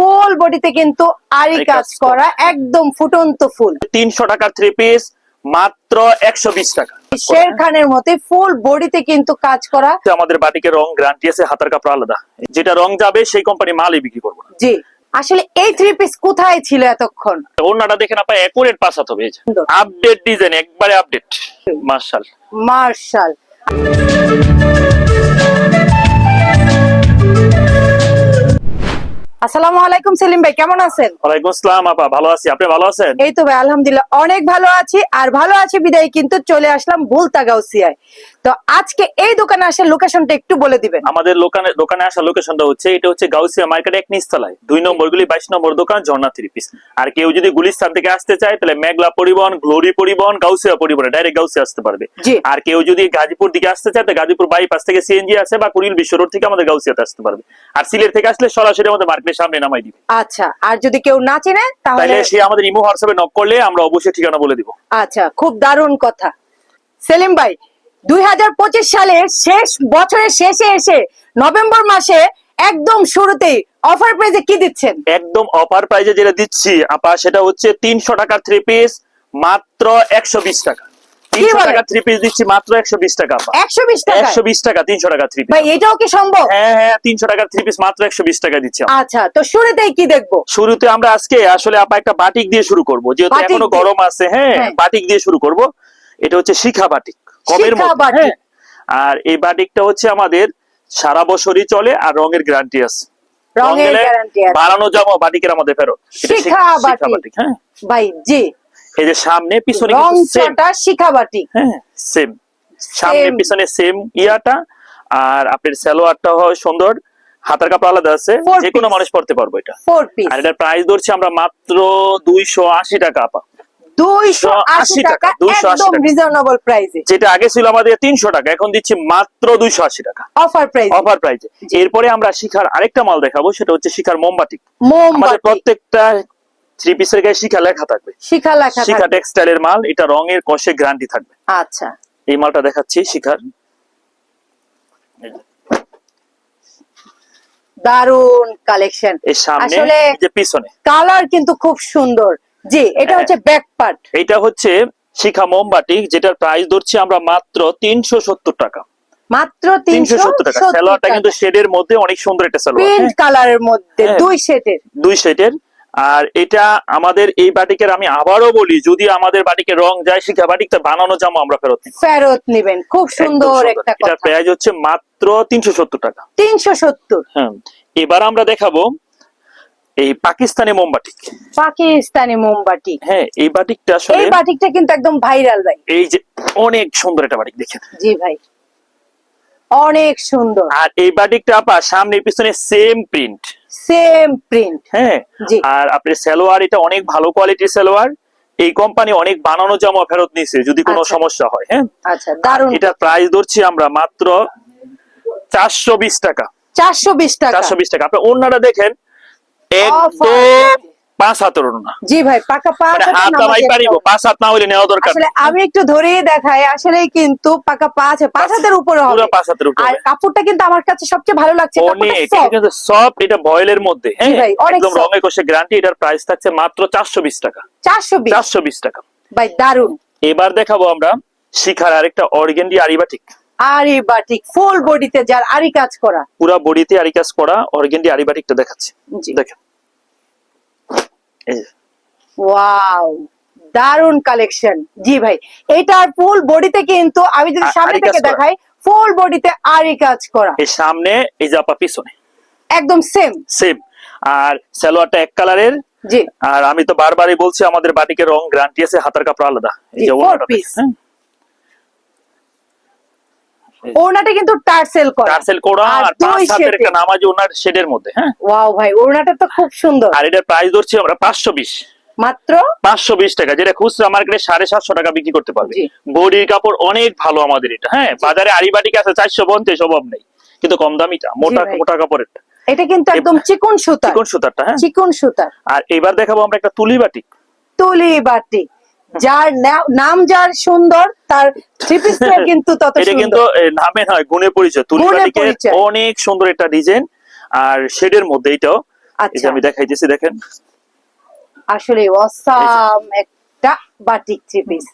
ফুল বডিতে কিন্তু আরি কাজ করা একদম ফুটন্ত ফুল। তিনশো টাকার থ্রি পিস মাত্র একশো বিশ টাকা। শের খানের মতে ফুল বডিতে কিন্তু কাজ করা। আমাদের বাটিকের রং গ্যারান্টি আছে হাতার কাপড় আলাদা। যেটা রং যাবে সেই কোম্পানি মালই বিক্রি করব জি। আসলে এই থ্রি পিস কোথায় ছিল এতক্ষণ? ওনাটা দেখে না পাই একুরেট পাস হবে। আপডেট ডিজাইন একবারে আপডেট মার্শাল। মার্শাল। আসসালামু আলাইকুম সেলিম ভাই কেমন আছেন? ওয়ালাইকুম আসসালাম আপা ভালো আছি। আপনি ভালো আছেন? এই তো ভাই আলহামদুলিল্লাহ অনেক ভালো আছি। আর ভালো আছি বিদায় কিন্তু চলে আসলাম ভুলতা গাউসিয়ায় তো আজকে এই দোকানে আসার লোকেশনটা একটু বলে দিবেন। আমাদের দোকানে দোকানে আসার লোকেশনটা হচ্ছে এটা হচ্ছে গাউসিয়া মার্কেট এক নিচতলায়। দুই নম্বর গুলি বাইশ নম্বর দোকান ঝর্ণা থ্রি পিস আর কেউ যদি গুলিস্তান থেকে আসতে চায় তাহলে মেঘলা পরিবহন গ্লোরি পরিবহন গাউসিয়া পরিবহন ডাইরেক্ট গাউসিয়া আসতে পারবে। আর কেউ যদি গাজীপুর দিকে আসতে চায় তো গাজীপুর বাইপাস থেকে সিএনজি আছে বা কুড়িল বিশ্ব রোড থেকে আমাদের গাউসিয়াতে আসতে পারবে। আর সিলেট থেকে আসলে সরাসরি আমাদের মার্কেটের সামনে নামাই দিবে। আচ্ছা আর যদি কেউ না চেনে তাহলে সে আমাদের ইমো হোয়াটসঅ্যাপে নক করলে আমরা অবশ্যই ঠিকানা বলে দিব। আচ্ছা খুব দারুণ কথা। সেলিম ভাই দুই হাজার পঁচিশ সালের শেষ বছরের শেষে এসে নভেম্বর মাসে একদম শুরুতেই অফার প্রাইজে কি দিচ্ছেন? একদম অফার প্রাইজে যেটা দিচ্ছি আপা সেটা হচ্ছে তিনশো টাকার থ্রি পিস মাত্র একশো বিশ টাকা। তিনশো বলেন? টাকা থ্রি পিস দিচ্ছি মাত্র একশো বিশ টাকা আপা। একশো বিশ টাকা একশো বিশ টাকা তিনশো টাকা থ্রি পিস ভাই এটাও কি সম্ভব? হ্যাঁ হ্যাঁ তিনশো টাকার থ্রি পিস মাত্র একশো বিশ টাকা দিচ্ছি আচ্ছা তো শুরুতেই কি দেখব? শুরুতে আমরা আজকে আসলে আপা একটা বাটিক দিয়ে শুরু করব। যেহেতু এখনও গরম আছে হ্যাঁ হ্যাঁ। বাটিক দিয়ে শুরু করব। এটা হচ্ছে শিখা বাটিক কমের মধ্যে বাটিক। আর এই বাটিকটা হচ্ছে আমাদের সারা বছরই চলে আর রঙের গ্যারান্টি আছে। রং রঙের গ্যারান্টি আছে। বাড়ানো জামা বাটিকের আমাদের ফেরত। শিখা। বাটিক হ্যাঁ। ভাই জি। এই যে সামনে পিছনে রং কিন্তু সেম চটা শিখাবাটি। হ্যাঁ সেম সামনে পিছনে সেম ইয়াটা আর আপনার সালোয়ারটা হয় সুন্দর। হাতার কাপড় আলাদা আছে যে কোনো মানুষ পড়তে পারব এটা। ফোর পিস আর এটার প্রাইস ধরছি আমরা মাত্র দুইশো আশি টাকা আপা। দুইশো আশি 280 টাকা টাকা, 280 একদম রিজনেবল প্রাইসে যেটা আগে ছিল আমাদের তিনশো টাকা এখন দিচ্ছি মাত্র দুইশো আশি টাকা। অফার প্রাইস অফার প্রাইজে এরপরে আমরা শিখার আরেকটা মাল দেখাবো সেটা হচ্ছে শিখার মোমবাতি। আমাদের মোমবাতি প্রত্যেকটা থ্রি পিসের গায়ে শিখা লেখা থাকবে। শিখা লেখা শিখা থাকবে। টেক্সটাইলের মাল এটা রঙের কষে গ্যারান্টি থাকবে। আচ্ছা। এই মালটা দেখাচ্ছি শিখার। দারুণ কালেকশন এর সামনে আসলে যে পিছনে। কালার কিন্তু খুব সুন্দর। জি এটা হ্যাঁ। হচ্ছে ব্যাক পার্ট এটা হচ্ছে শিখা মোমবাতি যেটার প্রাইস ধরছি আমরা মাত্র তিনশো সত্তর টাকা। মাত্র তিনশো সত্তর টাকা। সালোয়ারটা কিন্তু শেডের মধ্যে অনেক সুন্দর একটা সালোয়ার হ্যাঁ, কালারের মধ্যে হ্যাঁ। দুই শেডের দুই সেটের আর এটা আমাদের এই বাটিকের আমি আবারও বলি যদি আমাদের বাটিকে রং যায় শিখা বাটিকটা বানানো জামা আমরা ফেরত ফেরত নিবেন। খুব সুন্দর একটা কথা। প্রাইস হচ্ছে মাত্র তিনশো সত্তর টাকা। তিনশো সত্তর। হ্যাঁ এবার আমরা দেখাবো এই পাকিস্তানি মোমবাটিক পাকিস্তানি মোমবাটি। হ্যাঁ এই বাটিকটা আসলে এই বাটিকটা কিন্তু একদম ভাইরাল ভাই। এই যে অনেক সুন্দর একটা বাটিক দেখেন। জি ভাই। অনেক সুন্দর। আর এই বাটিকটা আপা সামনে পিছনে সেম প্রিন্ট সেম প্রিন্ট হ্যাঁ আর আপনি সালোয়ার এটা অনেক ভালো কোয়ালিটির সালোয়ার। এই কোম্পানি অনেক বানানো জামা ফেরত নিছে যদি কোনো আচ্ছা। সমস্যা হয় হ্যাঁ? আচ্ছা দারুণ এটা প্রাইস ধরছি আমরা মাত্র চারশো বিশ টাকা। চারশো বিশ টাকা। চারশো বিশ টাকা। আপনি ওনারা দেখেন একদম পাঁচ হাতের ওড়না। জি ভাই পাকা পাঁচ মানে হাত নামাজি পারিব পাঁচ হাত না হইলে নেওয়া দরকার। আসলে আমি একটু ধরেই দেখাই আসলেই কিন্তু পাকা পাঁচ পাঁচ হাতের উপরে হবে। পুরো পাঁচ হাতের উপরে আর কাপড়টা কিন্তু আমার কাছে সবচেয়ে ভালো লাগছে কাপড়টা কিন্তু সফট এটা ভয়েলের মধ্যে হ্যাঁ? একদম soft। রঙের গ্যারান্টি এটার প্রাইস থাকছে মাত্র চারশো বিশ টাকা। ভাই দারুণ এবার দেখাবো আমরা শিখার আরেকটা অর্গেন্ডি আরিবাটিক। আরি বাটিক ফুল বডিতে যার আরি কাজ করা। পুরা বডিতে আরি কাজ করা অর্গেন্ডি আরিবাটিকটা দেখাচ্ছি। দেখেন। ওয়াও দারুণ কালেকশন জি ভাই এটার ফুল বডিতে কিন্তু আমি যদি সামনে থেকে দেখাই ফুল বডিতে আরি কাজ করা। এই সামনে এই যে আপা পিছনে। একদম সেম সেম আর সালোয়ারটা এক কালারের জি। আর আমি তো বারবারই বলছি আমাদের বাটিকের রং গ্যারান্টি আছে হাতার কাপড় আলাদা। এই যে four ওড়নাটা কিন্তু টার্সেল করা। টার্সেল কোড়া আর পাঁচ হাতের একটা নামাজি ওনার শেডের মধ্যে হ্যাঁ? ওয়াও ভাই ওড়নাটা তো খুব সুন্দর। আর এটার প্রাইস ধরছি আমরা পাঁচশো বিশ। মাত্র? পাঁচশো বিশ টাকা যেটা খুচরা মার্কেটে সাড়ে সাতশো টাকা বিক্রি করতে পারবে। বডির কাপড় অনেক ভালো আমাদের এটা হ্যাঁ? বাজারে আরিবাটিক আছে চারশো পঞ্চাশ অভাব নেই। কিন্তু কম দামিটা মোটা মোটা কাপড়ের। এটা কিন্তু একদম চিকন সুতা চিকন সুতারটা হ্যাঁ? চিকন সুতা আর এবার দেখাবো আমরা একটা তুলি বাটিক তুলি বাটি। যার নাম যার সুন্দর তার থ্রি পিসটা কিন্তু তত এটা কিন্তু নামে নয় গুণে পরিচয়। তুলি বাটিকের পরিচয়। অনেক সুন্দর একটা ডিজাইন। আর শেডের মধ্যে এটাও। আচ্ছা। আমি দেখাইতেছি দেখেন। আসলে অসাম একটা বাটিক থ্রি পিস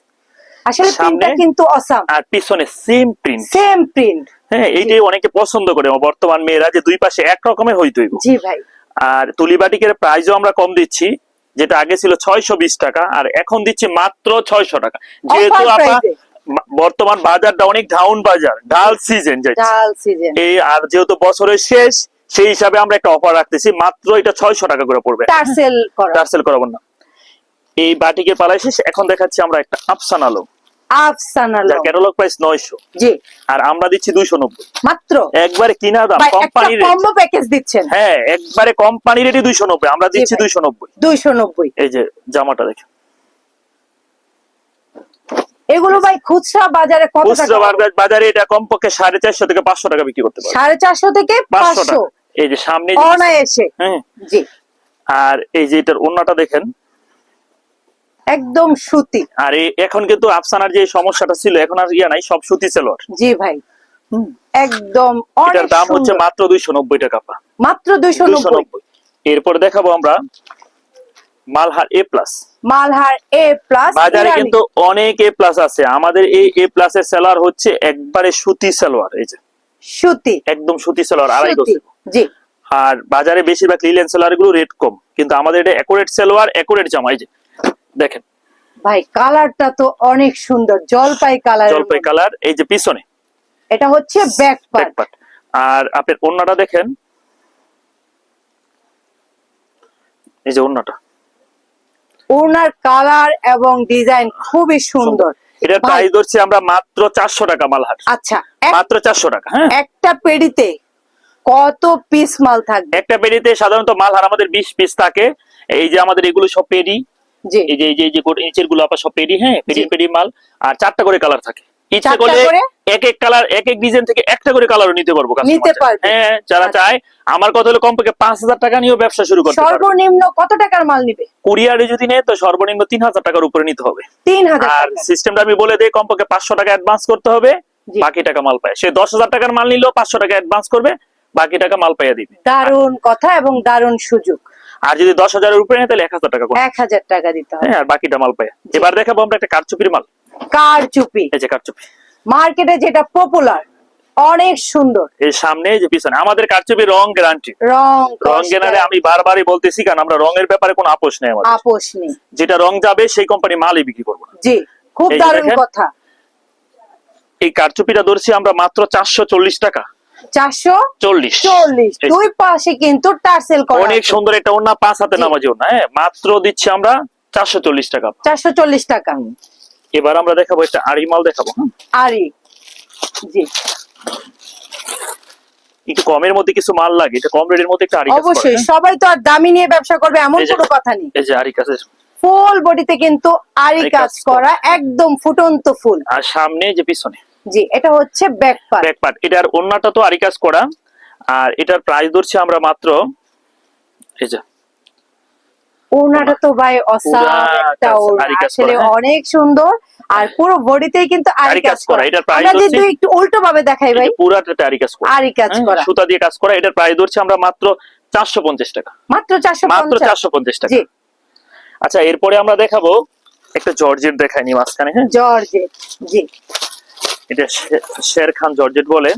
আসলে প্রিন্টটা কিন্তু অসাম আর পিছনে সেম প্রিন্ট সেম প্রিন্ট হ্যাঁ এইটাই অনেকে পছন্দ করে। বর্তমান মেয়েরা যে দুই পাশে এক রকমের হইতে হইব। জি ভাই। আর তুলিবাটিকের প্রাইসও আমরা কম দিচ্ছি। যেটা আগে ছিল ছয়শো বিশ টাকা আর এখন দিচ্ছে মাত্র ছয়শো টাকা। যেহেতু Offer আপা price এ। মা- বর্তমান বাজারটা অনেক ডাউন বাজার ডাল সিজন ডাল সিজন এই আর যেহেতু বছরের শেষ সেই হিসাবে আমরা একটা অফার রাখতেছি মাত্র এটা ছয়শো টাকা করে পড়বে। টার্সেল টার্সেল করাবো না। এই বাটিকের পালাই শেষ এখন দেখাচ্ছি আমরা একটা আফসান আলো আফসানা যার ক্যাটালগ প্রাইস নয়শো। জি। আর আমরা দিচ্ছি দুইশো নব্বই। মাত্র? একবারে কিনা দাম ভাই একটা কম্বো প্যাকেজ দিচ্ছেন। হ্যাঁ একবারে কোম্পানি আমরা দিচ্ছি এই যে জামাটা দেখেন। এগুলো ভাই খুচরা বাজারে কত টাকা? বাজার- বাজারে এটা কমপক্ষে সাড়ে চারশো থেকে পাঁচশো টাকা বিক্রি করতে সাড়ে চারশো থেকে পাঁচশো পাঁচশো। টাকা। এই যে সামনে অনায়াসে। হ্যাঁ। জি। আর এই যে এটার অন্যটা দেখেন। একদম সুতি। আর এখন কিন্তু আফসানার যে সমস্যাটা ছিল এখন আর ইয়া নাই সব সুতি সেলোয়ার। জি ভাই। একদম এটার দাম হচ্ছে মাত্র দুইশো নব্বই টাকা পা মাত্র দুইশো দুইশো নব্বই। নব্বই দেখাবো আমরা Malhar A plus Malhar A plus বাজারে কিন্তু অনেক এ প্লাস আছে। আমাদের এই এ প্লাস এর সেলার হচ্ছে একবারে সুতি সালোয়ার এই যে। সুতি। একদম সুতি সালোয়ার আড়াই গজ জি। আর বাজারে বেশিরভাগ লিলেন সেলারগুলো রেট কম। কিন্তু আমাদের এটা একুরেট সেলোয়ার একুরেট জামা এই যে। দেখেন। ভাই কালারটা তো অনেক সুন্দর জলপাই কালার জলপাই কালার এই যে পিছনে। এটা হচ্ছে ব্যাক পার্ট আর আপনার ওন্নাটা দেখেন। এই যে ওন্নাটা। ওনার কালার এবং ডিজাইন খুবই সুন্দর। ভাই, প্রাইস ধরছি আমরা মাত্র চারশো টাকা মালহার। আচ্ছা মাত্র চারশো টাকা হ্যাঁ। একটা পেডিতে কত পিস মাল থাকবে? একটা পেডিতে সাধারণত মালহার আমাদের বিশ পিস থাকে। এই যে আমাদের এগুলো সব পেডি এই যে এই যে এই যে নিচেরগুলো আপনার সব পেডি হ্যাঁ? পেডি জি। মাল। আর চারটা করে কালার থাকে। ইচ্ছা করলে এক এক কালার এক এক ডিজাইন থেকে একটা করে কালারও নিতে পারব নিতে চায়। হ্যাঁ যারা আচ্ছা। চায় আমার কথা হলো কমপক্ষে পাঁচ হাজার টাকা নিয়েও ব্যবসা শুরু করতে সর্বনিম্ন কত টাকার মাল নিবে? কুরিয়ারে যদি নেয় তো সর্বনিম্ন তিন হাজার টাকার উপরে নিতে হবে। তিন হাজার আর সিস্টেমটা আমি বলে দিই কমপক্ষে পাঁচশো টাকা অ্যাডভান্স করতে হবে বাকি টাকা মাল পায়। সে দশ হাজার টাকার মাল নিলেও পাঁচশো টাকা অ্যাডভান্স করবে বাকি টাকা মাল পাইয়া দিবে। দারুণ কথা এবং দারুণ সুযোগ। আর যদি দশ হাজারের উপরে নেয় তাহলে এক হাজার টাকা এক হাজার টাকা দিতে হবে। হ্যাঁ আর বাকিটা মাল পায় এবার দেখাবো আমরা একটা কারচুপির মাল। কার চুপি এই যে কারচুপি। মার্কেটে যেটা পপুলার অনেক সুন্দর। এই সামনে যে পিছনে আমাদের কারচুপি রং গ্যারান্টি রং রং গেনারে আমি বারবারই বলতেছি কারণ আমরা রঙের ব্যাপারে কোনো আপোষ নেই আমাদের। আপোষ নেই। যেটা রং যাবে সেই কোম্পানি মালই বিক্রি করব না। জি খুব দারুণ কথা। এই কারচুপিটা ধরছি আমরা মাত্র চারশো চল্লিশ টাকা। চারশো চল্লিশ। চল্লিশ। দুই পাশে কিন্তু টার্সেল করা অনেক সুন্দর একটা ওনা পাঁচ হাতে নামাজি ওনা হ্যাঁ? মাত্র দিচ্ছি আমরা চারশো চল্লিশ টাকা। চারশো চল্লিশ টাকা। এবার আমরা দেখাবো একটা আড়ি মাল দেখাবো? জি। একটু কমের মধ্যে কিছু মাল লাগে এটা কম রেটের মধ্যে একটা আড়ি অবশ্যই হ্যাঁ? সবাই তো আর দামি নিয়ে ব্যবসা করবে এমন কোনো কথা নেই। এই যে আড়ি কাছে ফুল বডিতে কিন্তু কাজ কাজ করা। একদম ফুটন্ত ফুল। আর সামনে যে পিছনে জি এটা হচ্ছে ব্যাক পার্ট ব্যাক পার্ট এটার ওন্নাটা তো আড়ি কাজ করা। আর এটার প্রাইস ধরছি আমরা মাত্র এই যে। ওনাটা তো ভাই একটা আসলে। অনেক সুন্দর। আর পুরো বডিতেই কিন্তু আরি আরি কাজ কাজ করা, এটার আমরা যদি হচ্ছে- একটু উল্টো ভাবে দেখাই ভাই। পুরাটা আড়ি কাজ করা। আরি কাজ হ্যাঁ, করা। সুতা দিয়ে কাজ করা। এটার প্রাইস ধরছি আমরা মাত্র চারশো পঞ্চাশ টাকা। মাত্র চারশো মাত্র পঞ্চাশ চারশো পঞ্চাশ টাকা। জি। আচ্ছা এরপরে আমরা দেখাবো একটা জর্জেট দেখাইনি মাঝখানে হ্যাঁ? জর্জেট জি। এটা শের খান জর্জেট বলে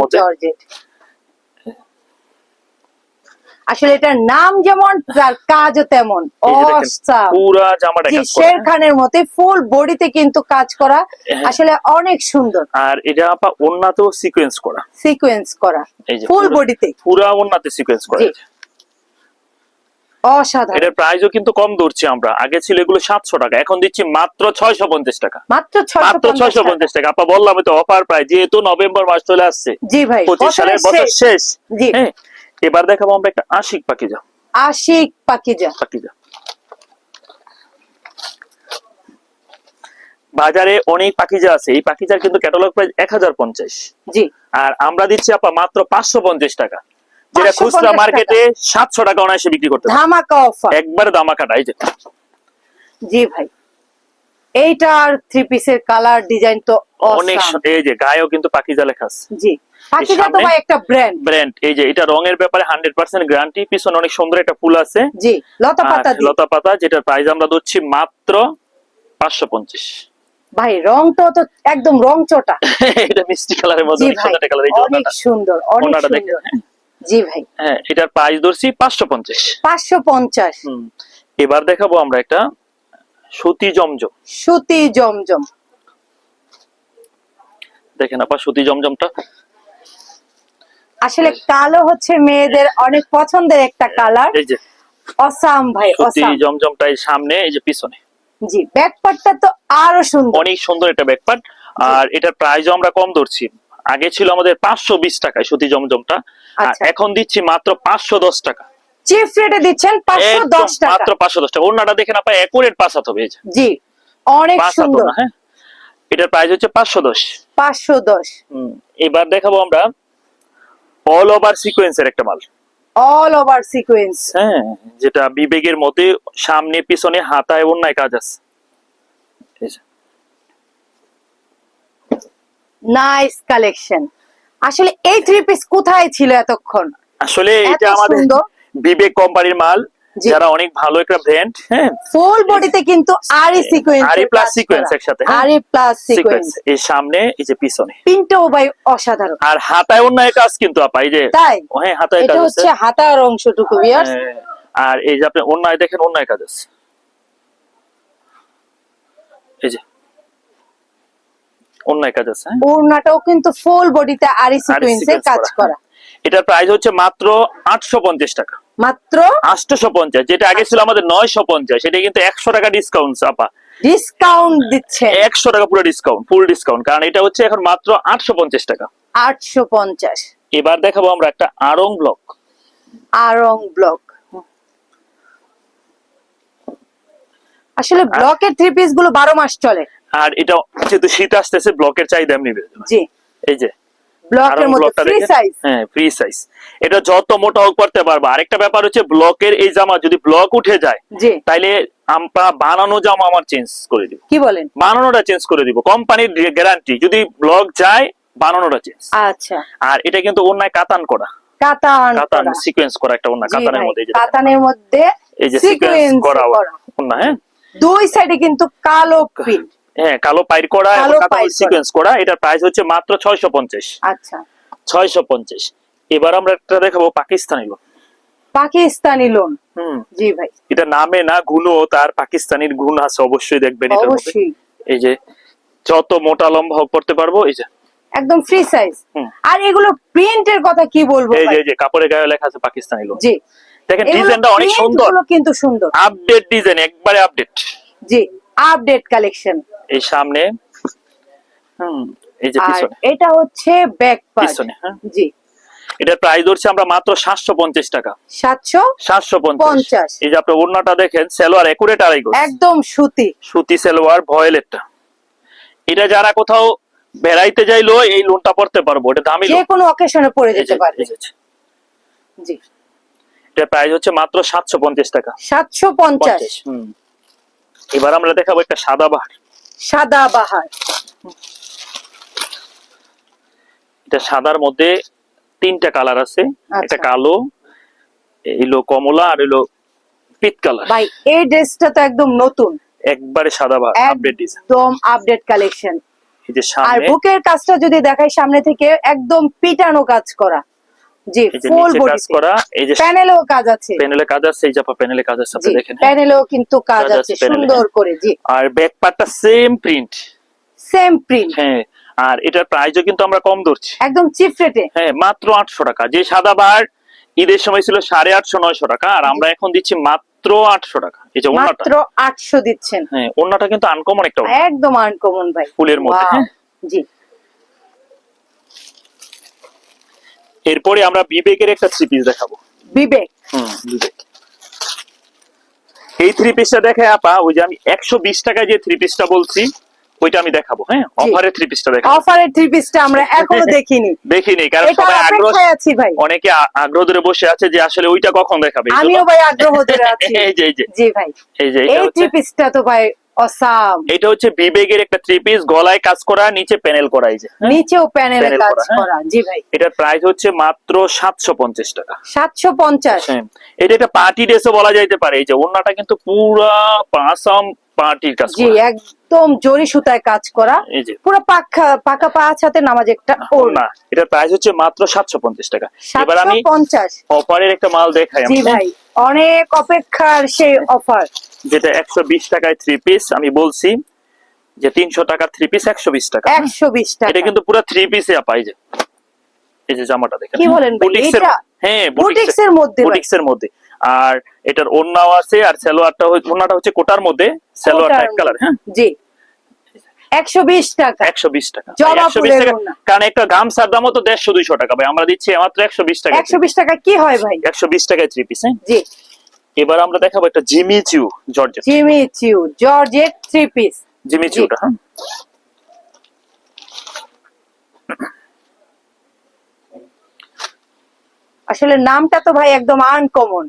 মধ্যে। আসলে এটার নাম যেমন তার কাজও তেমন পুরা জামাটা শের হ্যাঁ। খানের মতে ফুল বডিতে কিন্তু কাজ করা হ্যাঁ। আসলে অনেক সুন্দর আর এটা আপা ওন্নাতেও সিকোয়েন্স করা সিকোয়েন্স করা ফুল বডিতে পুরা ওন্নাতে সিকোয়েন্স করা। অসাধারণ। এটার প্রাইসও কিন্তু কম ধরছি আমরা। আগে ছিল এগুলো সাতশো টাকা এখন দিচ্ছি মাত্র ছয়শো পঞ্চাশ টাকা। মাত্র ছয়শো মাত্র ছয়শো পঞ্চাশ টাকা। আপা বললাম তো অফার প্রাইস যেহেতু নভেম্বর মাস চলে আসছে জি ভাই পঁচিশ সালের বছর শেষ। হ্যাঁ এবার দেখাবো আমরা একটা আশিক পাখিজা আশিক পাকিজা। বাজারে অনেক পাখিজা আছে। এই পাখিজার কিন্তু ক্যাটালগ প্রাইস এক হাজার পঞ্চাশ। জি। আর আমরা দিচ্ছি আপা মাত্র পাঁচশো পঞ্চাশ টাকা। যেটা 550 খুচরা। মার্কেটে সাতশো টাকা অনায়াসে বিক্রি করতে ধামাকা অফার একবারে দামাকাটা এই যে। জি ভাই। এইটার থ্রি পিসের কালার ডিজাইন তো অনেক এই যে গায়েও কিন্তু পাকিজা লেখা আছে। জি। পাখিটা তো ভাই একটা ব্র্যান্ড ব্র্যান্ড এই যে এটা রঙের ব্যাপারে হান্ড্রেড পার্সেন্ট গ্যারান্টি পিছনে অনেক সুন্দর একটা ফুল আছে। জি লতা পাতা আর দিয়ে। লতা পাতা যেটার প্রাইস আমরা মাত্র পাঁচশো পঞ্চাশ। ভাই রং তো তো একদম রং চটা। এটা মিষ্টি কালারের অনেক অনেক সুন্দর জি ভাই। হ্যাঁ এটার প্রাইস ধরছি পাঁচশো পঞ্চাশ। পাঁচশো পঞ্চাশ। এবার দেখাবো আমরা একটা সুতি জমজম। সুতি জমজম। দেখেন আপা সুতি জমজমটা। আসলে কালো হচ্ছে মেয়েদের অনেক পছন্দের একটা কালার। এই যে। অসাম ভাই অসাম। জমজমটা এই সামনে এই যে পিছনে। জি ব্যাকপার্টটা তো আরও সুন্দর। অনেক সুন্দর একটা ব্যাকপার্ট আর এটার প্রাইসও আমরা কম ধরছি। আগে ছিল আমাদের পাঁচশো বিশ টাকায় সুতি জমজমটা। আর আচ্ছা। এখন দিচ্ছি মাত্র পাঁচশো দশ টাকা। চিপ রেটে দিচ্ছেন পাঁচশো দশ টাকা। মাত্র পাঁচশো দশ টাকা। ওনাটা দেখেন আপনার একুরেট পাঁচ হাত হবে জি অনেক সুন্দর। হ্যাঁ। এটার প্রাইস হচ্ছে পাঁচশো দশ। পাঁচশো দশ। এবার দেখাবো আমরা অল ওভার সিকোয়েন্সের একটা মাল। অল ওভার সিকোয়েন্স হ্যাঁ যেটা বিবেকের মধ্যে সামনে পিছনে হাতায় অন্যায় কাজ আছে এই যে, নাইস কালেকশন আসলে এই থ্রি পিস কোথায় ছিল এতক্ষণ? আসলে এটা আমাদের বিবেক কোম্পানির মাল। যারা অনেক ভালো একটা ব্র্যান্ড হ্যাঁ? ফুল বডিতে কিন্তু আরি সিকোয়েন্স আরি plus sequence একসাথে? আরি প্লাস সিকোয়েন্স সিকোয়েন্স এই সামনে এই যে পিছনে। পিনটাও ভাই অসাধারণ। আর হাতায় অন্যায় কাজ কিন্তু আপা এই যে তাই? হ্যাঁ হাতায় এটা হচ্ছে হাতার অংশটুকু ভিউয়ার্স হ্যাঁ, আর এই যে আপনি অন্যায় দেখেন অন্যায় কাজ আছে। এই যে অন্যায় কাজ আছে? ওড়নাটাও কিন্তু ফুল বডিতে আরি সিকোয়েন্সে কাজ করা। এটার প্রাইস হচ্ছে মাত্র আটশো পঞ্চাশ টাকা। মাত্র? আটশো পঞ্চাশ যেটা আগে ছিল আমাদের নয়শো পঞ্চাশ এটা কিন্তু একশো টাকা ডিসকাউন্ট আপা। ডিসকাউন্ট দিচ্ছে। একশো টাকা পুরো ডিসকাউন্ট ফুল ডিসকাউন্ট কারণ এটা হচ্ছে এখন মাত্র আটশো পঞ্চাশ টাকা। আটশো পঞ্চাশ। এবার দেখাবো আমরা একটা আরং ব্লক আরং ব্লক আসলে ব্লকের থ্রি পিসগুলো বারো মাস চলে। আর এটা যেহেতু শীত আসতেছে ব্লকের চাহিদা এমনি বেড়ে যাবে। জি। এই যে হ্যাঁ ফ্রি সাইজ এটা যত মোটা হোক পড়তে পারব। আরেকটা ব্যাপার হচ্ছে ব্লকের এই জামা যদি ব্লক উঠে যায় তাইলে আমরা বানানো জামা আমার চেঞ্জ করে দিব। কি বলেন? বানানোটা চেঞ্জ করে দিব। কোম্পানির গ্যারান্টি যদি ব্লক যায় বানানোটা চেঞ্জ আচ্ছা। আর এটা কিন্তু অন্যায় কাতান করা। কাতান। সিকোয়েন্স করা একটা অন্য কাতানের মধ্যে কাতানের মধ্যে এই যে সিকোয়েন্স করা করা। অন্য হ্যাঁ? দুই সাইডে কিন্তু কালো প্রিন্ট হ্যাঁ কালো পাইর করা এবং। সিকোয়েন্স করা। এটার প্রাইস হচ্ছে মাত্র ছয়শো পঞ্চাশ। আচ্ছা। ছয়শো পঞ্চাশ। এবার আমরা একটা দেখাবো পাকিস্তানি লোক পাকিস্তানি লোন হুম। জি ভাই। এটা নামে না তার পাকিস্তানির গুণ আছে অবশ্যই দেখবেন মধ্যে। অবশ্যই। এই যে যত মোটা লম্বা পড়তে পারব এই যে। একদম ফ্রি সাইজ। আর এগুলো প্রিন্টের কথা কি বলব এই যে এই যে কাপড়ের গায়ে লেখা আছে পাকিস্তানি লোক জি। দেখেন ডিজাইনটা অনেক সুন্দর। কিন্তু সুন্দর। আপডেট ডিজাইন একবারে আপডেট জি আপডেট কালেকশন এই সামনে হুম এই যে পিছনে। এটা হচ্ছে ব্যাক পার্ট পিছনে, হ্যাঁ। জি। এটার প্রাইস ধরছে আমরা মাত্র সাতশো পঞ্চাশ টাকা। সাতশো সাতশো পঞ্চাশ। এই যে আপনার ওড়নাটা দেখেন সেলোয়ার একুরেট আড়াই একদম সুতি। সুতি সেলোয়ার ভয়েলেটটা। এটা যারা কোথাও বেড়াইতে যাইলো এই লোনটা পড়তে পারব। এটা দামি যে কোনো অকেশনে পরে। যেতে যে- জি। এটার প্রাইস হচ্ছে মাত্র সাতশো পঞ্চাশ টাকা। সাতশো পঞ্চাশ। এবার আমরা দেখাবো একটা সাদা বাহার সাদা বাহার। এটা সাদার মধ্যে তিনটা কালার আছে। আচ্ছা। একটা কালো এলো কমলা আর এলো পিত কালার। ভাই এই ড্রেসটা তো একদম নতুন। একবারে সাদা বাহার আপডেট ডিজাইন একদম আপডেট কালেকশন এই যে আর বুকের কাজটা যদি দেখাই সামনে থেকে একদম পিটানো কাজ করা। জি ফুল বডি করা এই যে প্যানেলেও কাজ আছে। প্যানেলে কাজ আছে এই যে প্যানেলে কাজ আছে আপনি দেখেন। হ্যাঁ। প্যানেলেও কিন্তু কাজ কাজ আছে আছে সুন্দর করে জি। আর ব্যাক পার্টটা সেম প্রিন্ট সেম প্রিন্ট হ্যাঁ আর এটার প্রাইসও কিন্তু আমরা কম ধরছি। একদম চিপ রেটে হ্যাঁ মাত্র আটশো টাকা। যে সাদা বার ঈদের সময় ছিল সাড়ে আটশো নয়শো টাকা আর আমরা এখন দিচ্ছি মাত্র আটশো টাকা। এই যে ওনাটা মাত্র আটশো দিচ্ছেন। হ্যাঁ ওনাটা কিন্তু আনকমন একটা একদম আনকমন ভাই। ফুলের মধ্যে, হ্যাঁ। জি। এরপরে আমরা বিবেকের একটা থ্রি পিস দেখাবো। বিবেক। হুম বিবেক। এই থ্রি পিসটা দেখে আপা ওই যে আমি একশো বিশ টাকায় যে থ্রি পিসটা বলছি ওইটা আমি দেখাবো হ্যাঁ? অফারের থ্রি পিসটা দেখাবো। অফারের থ্রি পিসটা আমরা এখনও দেখিনি। দেখিনি কারণ সবাই আগ্রহ আছি ভাই। অনেকে আগ্রহ ধরে বসে আছে যে আসলে ওইটা কখন দেখাবে? আমিও ভাই আগ্রহ ধরে আছি। এই যে এই যে। জি ভাই। এই যে এই থ্রি পিসটা তো ভাই অসাম এটা হচ্ছে বিবেগের একটা থ্রি পিস গলায় কাজ করা নিচে প্যানেল করা এই যে? নিচেও প্যানেলে কাজ করা, হ্যাঁ। জি ভাই। এটার প্রাইস হচ্ছে মাত্র সাতশো পঞ্চাশ টাকা। সাতশো পঞ্চাশ। হ্যাঁ। এটা একটা পার্টি ড্রেসও বলা যাইতে পারে এই যে ওন্নাটা কিন্তু পুরা আসাম পার্টির কাজ জি একদম জরি সুতায় কাজ করা। পুরো পাকা পাকা পাঁচ হাতে নামাজ একটা না এটার প্রাইস হচ্ছে মাত্র সাতশো পঞ্চাশ টাকা। এবার আমি পঞ্চাশ। অফারের একটা মাল দেখাই জি ভাই অনেক অপেক্ষার সেই অফার যেটা একশো বিশ টাকায় থ্রি পিস আমি বলছি যে তিনশো টাকা থ্রি পিস একশো বিশ টাকা। একশো বিশ টাকা। এটা কিন্তু পুরো থ্রি পিসে পাই যে। এই যে জামাটা দেখেন। কি বলেন ভাই, বুটিক্সের এটা? হ্যাঁ বুটিক্স এর মধ্যে। বুটিক্সের মধ্যে। আর এটার ওড়নাও আছে আর সালোয়ারটা ওড়নাটা হচ্ছে কোটার মধ্যে সালোয়ারটা এক কালার হ্যাঁ? জি। একশো বিশ টাকা। একশো বিশ টাকা। কারণ একটা গামছার দামও তো টাকা ভাই। আমরা দিচ্ছি মাত্র একশো বিশ টাকা একশো বিশ টাকা কি হয় ভাই? একশো বিশ টাকায় থ্রি পিস হ্যাঁ? জি। এবার আমরা দেখাবো একটা Jimmy Choo georgette. Jimmy Choo georgette three piece Jimmy. চিউটা হ্যাঁ? আসলে নামটা তো ভাই একদম আনকমন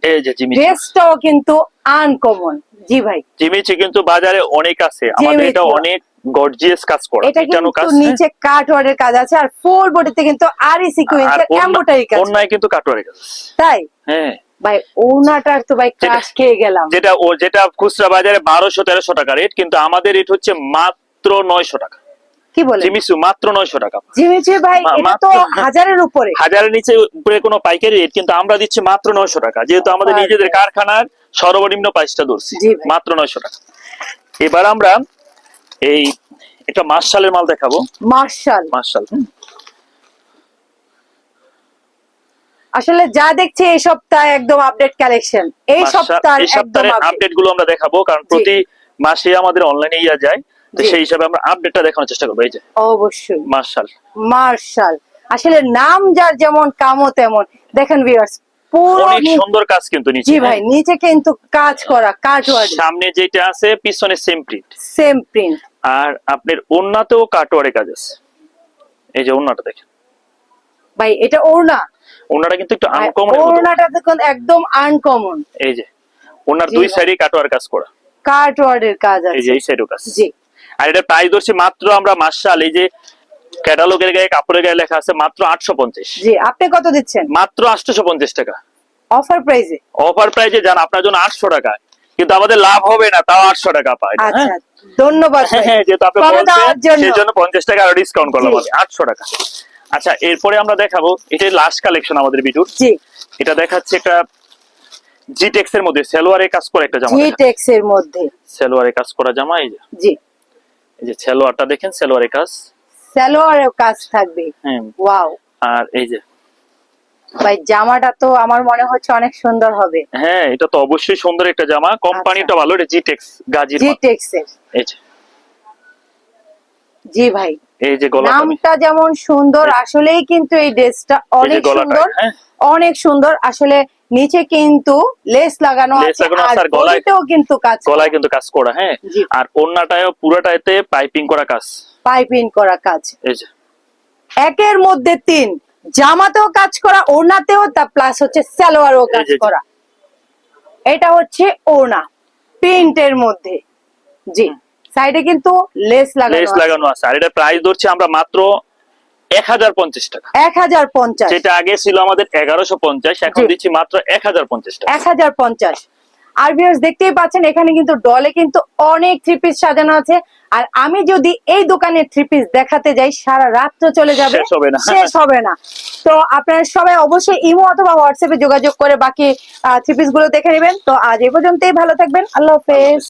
ড্রেসটাও কিন্তু আনকমন জি ভাই। জিমি চিউ কিন্তু বাজারে অনেক আছে। আমাদের এটা। অনেক গর্জিয়াস কাজ করা। এটা কিন্তু। নিচে কাট ওয়ার্ডের কাজ আছে। আর ফুল বডিতে কিন্তু আরি সিকুয়েন্সের এমব্রয়ডারি কাজ। কিন্তু কাটোয়ারে কাজ। তাই? হ্যাঁ। ভাই ওনাটার তো ভাই ক্রাশ খেয়ে গেলাম। যেটা ও যেটা খুচরা বাজারে বারোশো তেরোশো টাকা রেট কিন্তু আমাদের রেট হচ্ছে মাত্র নয়শো টাকা। কি জিমিসু মাত্র নয়শো টাকা। জিমিচি ভাই এটা তো হাজারের উপরে। হাজারের নিচে উপরে কোনো পাইকারি রেট কিন্তু আমরা দিচ্ছি মাত্র নয়শো টাকা। যেহেতু আমাদের। নিজেদের কারখানার সর্বনিম্ন প্রাইসটা ধরছি। মাত্র নয়শো টাকা। এবার আমরা এই মার্শালের মাল দেখাবো। মার্শাল। মার্শাল আসলে যা দেখছি এই সপ্তাহে একদম আপডেট কালেকশন এই আপডেট আপডেটগুলো আমরা দেখাবো কারণ প্রতি মাসে আমাদের অনলাইনে ইয়া যায়। তো। সেই হিসাবে আমরা আপডেটটা দেখানোর চেষ্টা করব এই যে। অবশ্যই। মার্শাল। মার্শাল। আসলে নাম যার যেমন কামও তেমন। দেখেন ভিউয়ার্স অনেক সুন্দর কাজ কিন্তু নিচে। জি ভাই নিচে কিন্তু কাজ করা কাট সামনে যেটা আছে পিছনে সেম প্রিন্ট সেম প্রিন্ট আর আপনার ওন্নাতেও কাটোয়ারে কাজ আছে। এই যে ওন্নাটা দেখেন। ভাই এটা ওড়না। কিন্তু একটু আনকমন ওড়নাটা দেখুন একদম আনকমন এই যে ওনার দুই সাইডে কাজ করা। কাট ওয়ার্ডের কাজ এই যে এই সাইডেও কাজ। জি। আর এটা প্রাইস ধরছি মাত্র আমরা মার্শাল এই যে ক্যাটালগের গায়ে কাপড়ের গায়ে লেখা আছে মাত্র আটশো পঞ্চাশ। জি আপনি কত দিচ্ছেন? মাত্র আটশো পঞ্চাশ টাকা। অফার প্রাইসে অফার প্রাইসে যান আপনার জন্য আটশো টাকা। কিন্তু আমাদের লাভ হবে না তাও আটশো টাকা পায়। আচ্ছা হ্যাঁ ধন্যবাদ হ্যাঁ, ভাই। যেহেতু আপনি বলছেন সেই জন্য। পঞ্চাশ টাকা আরও ডিসকাউন্ট করলাম আটশো টাকা। আচ্ছা এরপরে আমরা দেখাবো এটা লাস্ট কালেকশন আমাদের ভিডিওর এটা দেখাচ্ছে একটা জি টেক্স এর মধ্যে সেলোয়ারে কাজ করা একটা জামা জি এর মধ্যে। সেলোয়ারে কাজ করা জামা এই জি। এই যে সেলোয়ারটা দেখেন সেলোয়ারে কাজ? সালোয়ারের কাজ থাকবে। হ্যাঁ। ওয়াও। আর এই যে? ভাই জামাটা তো আমার মনে হচ্ছে অনেক সুন্দর হবে। হ্যাঁ এটা তো অবশ্যই সুন্দর একটা জামা। কোম্পানিটা ভালো এটা জি টেক্স গাজীর জি টেক্স এর। এই যে। জি ভাই। এই যে গলাটা নামটা যেমন সুন্দর আসলেই কিন্তু এই ড্রেসটা অনেক সুন্দর। হ্যাঁ। অনেক সুন্দর। আসলে নিচে কিন্তু লেস লাগানো আছে আর আছে আর গলায়- বডিতেও কিন্তু কাজ গলায় কিন্তু কাজ করা হ্যাঁ? আর ওন্নাটায়ও পুরোটাতে পাইপিং করা কাজ। পাইপিং করা কাজ। এই যে। একের মধ্যে তিন। জামাতেও কাজ করা ওড়নাতেও তা প্লাস হচ্ছে সালোয়ারও কাজ করা। এটা হচ্ছে ওড়না প্রিন্টের মধ্যে। জি। সাইডে কিন্তু লেস লাগানো লেস লাগানো আছে। আর এটা প্রাইস ধরছি আমরা মাত্র এক হাজার পঞ্চাশ টাকা। এক হাজার পঞ্চাশ। যেটা আগে ছিল আমাদের এগারোশো পঞ্চাশ এখন। দিচ্ছি মাত্র এক হাজার পঞ্চাশ টাকা। এক হাজার পঞ্চাশ। আর ভিউয়ার্স দেখতেই পাচ্ছেন এখানে কিন্তু ডলে কিন্তু অনেক থ্রি পিস সাজানো আছে। আর আমি যদি এই দোকানের থ্রি পিস দেখাতে যাই সারা রাত তো চলে যাবে। শেষ হবে না। শেষ হবে না। তো আপনারা সবাই অবশ্যই ইমো অথবা হোয়াটসঅ্যাপে যোগাযোগ করে বাকি থ্রি পিসগুলো দেখে নেবেন। তো আজ এই পর্যন্তই ভালো থাকবেন। আল্লাহ হাফেজ।